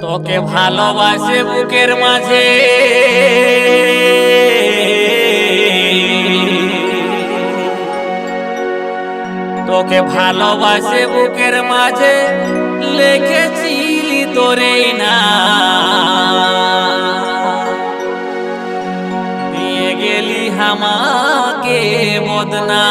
তোকে ভালোবাসে বুকের মাঝে। তোকে ভালোবাসে বুকের মাঝে, লেখেছিলি তোরে না। দিয়ে গেলি আমাকে বদনা।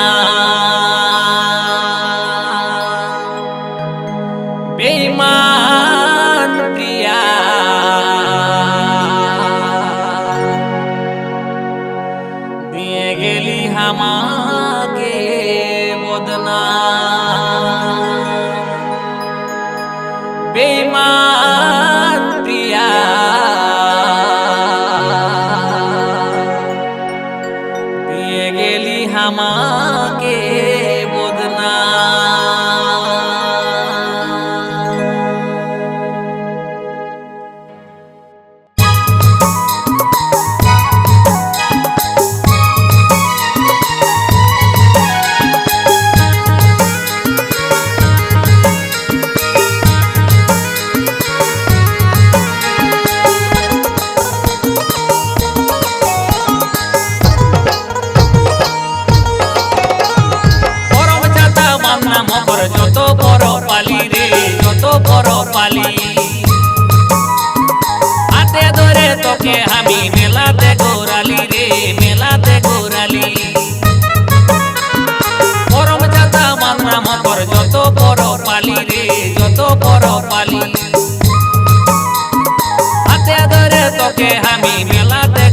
আমি মেলাতে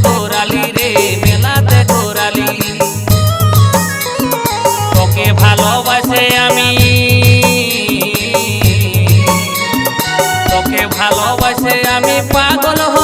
মেলাতে তোকে ভালোবাসে আমি। তোকে আমি পাগল হ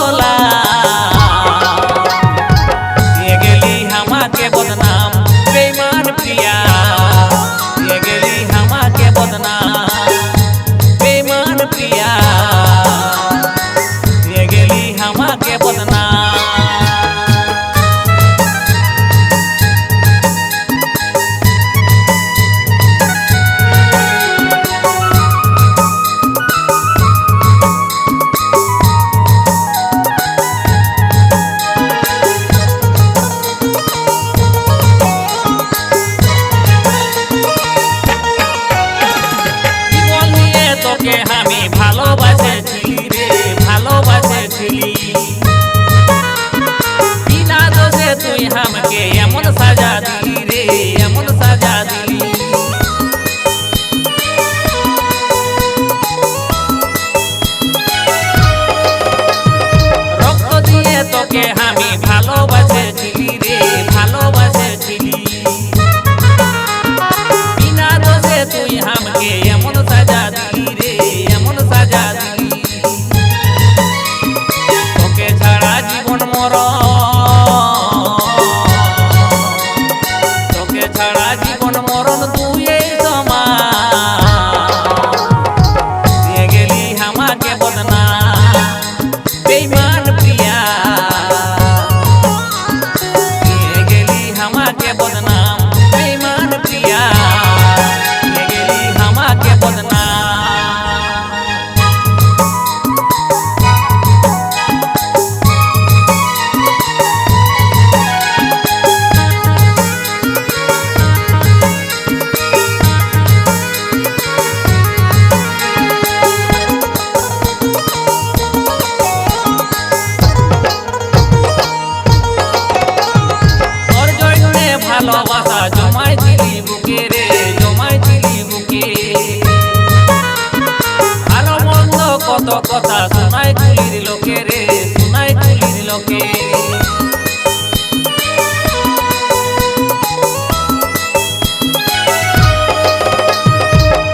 কথা শোনায় তুলির লোকে রে শোনায় তুলির লোকে।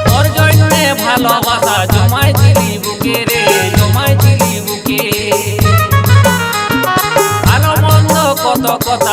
তোর জন্যে ভালোবাসা জমায় দিলি বুকে রে জমায় দিলি বুকে। ভালো মন্দ কত কথা